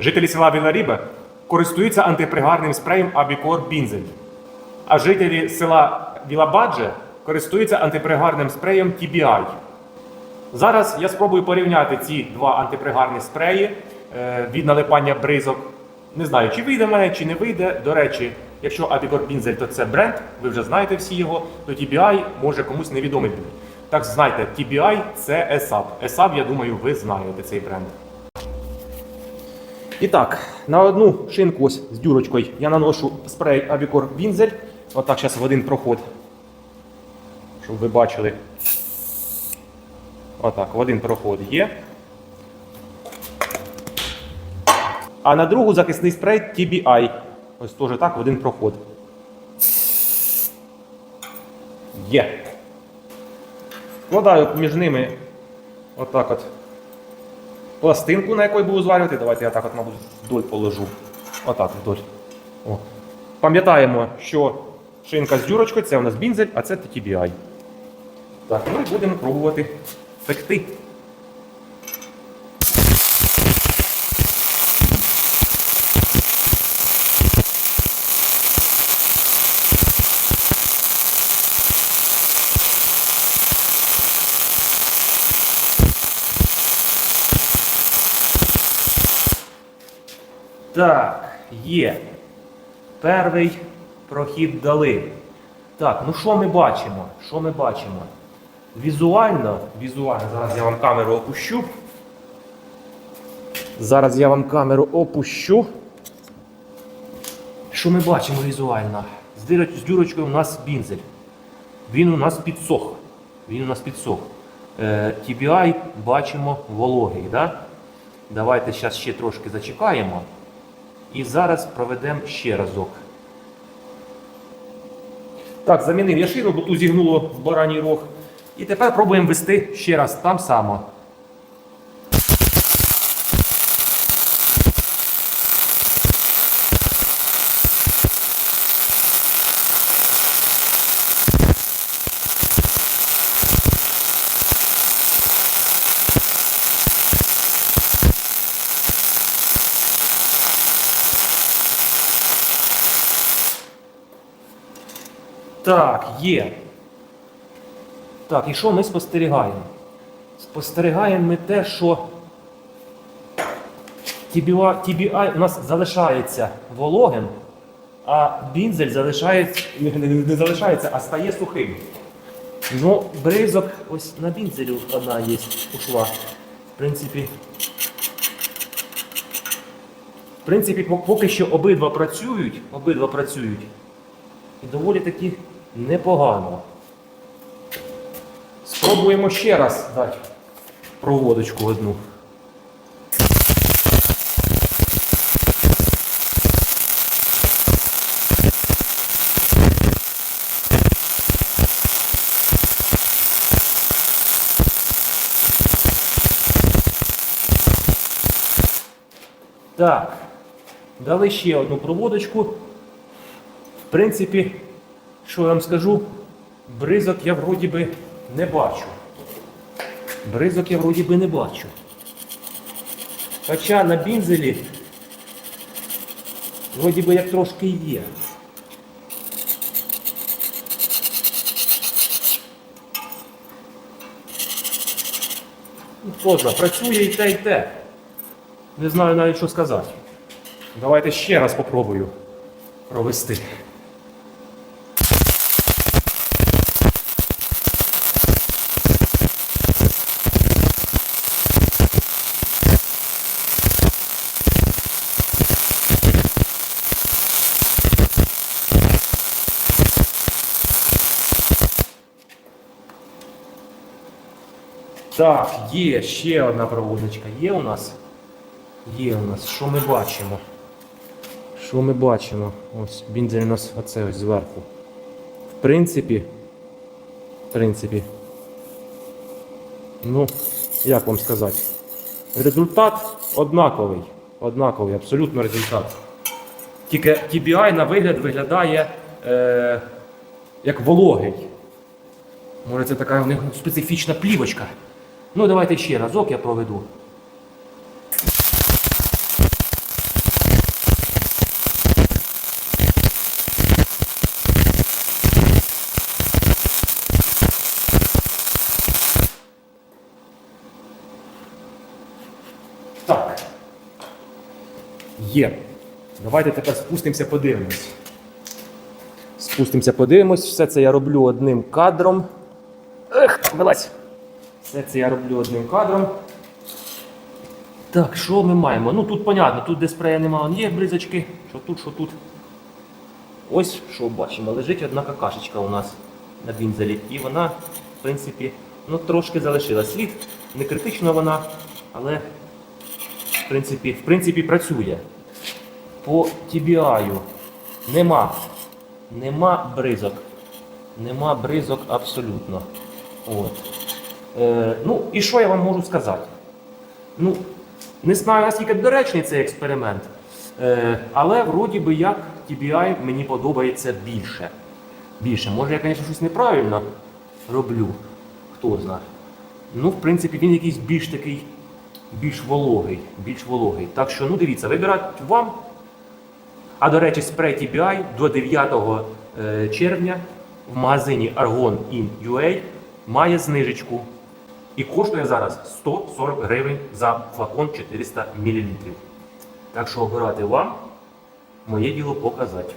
Жителі села Віларіба користуються антипригарним спреєм Абікор Бінзель. А жителі села Вілабадже користуються антипригарним спреєм TBI. Зараз я спробую порівняти ці два антипригарні спреї е, від налипання бризок. Не знаю, чи вийде мене, чи не вийде. До речі, якщо Абігор Бінзель, то це бренд, ви вже знаєте всі його, то TBI може комусь невідомий. Так знайте, TBI це ESAP. ESAP, я думаю, ви знаєте цей бренд. І так, на одну шинку ось з дюрочкою я наношу спрей Абікор Бінзель. Отак зараз в один проход. Щоб ви бачили. Отак, в один проход є. А на другу захисний спрей TBI. Ось теж так в один проход. Є. Вкладаю між ними отак от пластинку, на якої буду зварювати. Давайте я так от, мабуть, вдоль положу. Отак вдоль. О. Пам'ятаємо, що шинка з дюрочкою це у нас бінзель, а це TTBI. Так, ми будемо пробувати пекти. Так, є. Перший прохід дали. Так, ну що ми бачимо? Що ми бачимо? Візуально, візуально, зараз я вам камеру опущу. Зараз я вам камеру опущу. Що ми бачимо візуально? З дюрочкою у нас бінзель. Він у нас підсох. Він у нас підсох. Е, TBI бачимо вологий. Да? Давайте зараз ще трошки зачекаємо. І зараз проведемо ще разок. Так, замінив я шину, бо ту зігнуло в бараній рог. І тепер пробуємо вести ще раз там само. Так, є. Так, і що ми спостерігаємо? Спостерігаємо ми те, що TBI, у нас залишається вологим, а бінзель залишається, не, залишається, а стає сухим. Ну, бризок ось на бінзелю одна є, ушла. В принципі, в принципі, поки що обидва працюють, обидва працюють. І доволі таки непогано. Спробуємо ще раз дати проводочку одну. Так, дали ще одну проводочку. В принципі, що я вам скажу, бризок я вроді би не бачу. Бризок я вроді би не бачу. Хоча на бінзелі вроді би як трошки є. Ну, Позна, працює і те, і те. Не знаю навіть що сказати. Давайте ще раз попробую провести. Так, є ще одна проводочка. Є у нас? Є у нас. Що ми бачимо? Що ми бачимо? Ось бінзель у нас оце ось зверху. В принципі, в принципі, ну, як вам сказати? Результат однаковий. Однаковий, абсолютно результат. Тільки TBI на вигляд виглядає е, як вологий. Може це така в них специфічна плівочка. Ну, давайте ще разок я проведу. Так. Є. Давайте тепер спустимося, подивимось. Спустимося, подивимось. Все це я роблю одним кадром. Ех, вилазь! Все це я роблю одним кадром. Так, що ми маємо? Ну тут понятно, тут де спрея немає, є бризочки. Що тут, що тут. Ось що бачимо, лежить одна какашечка у нас на бінзелі. І вона, в принципі, ну, трошки залишила слід. Не критично вона, але в принципі, в принципі працює. По TBI нема. Нема бризок. Нема бризок абсолютно. От. Е, ну, і що я вам можу сказати? Ну, не знаю, наскільки доречний цей експеримент, е, але вроді би як TBI мені подобається більше. Більше. Може, я, звісно, щось неправильно роблю, хто знає. Ну, в принципі, він якийсь більш такий, більш вологий, більш вологий. Так що, ну дивіться, вибирати вам. А до речі, спрей TBI до 9 е, червня в магазині Argon in UA має знижечку. І коштує зараз 140 гривень за флакон 400 мл. Так що обирати вам, моє діло показати.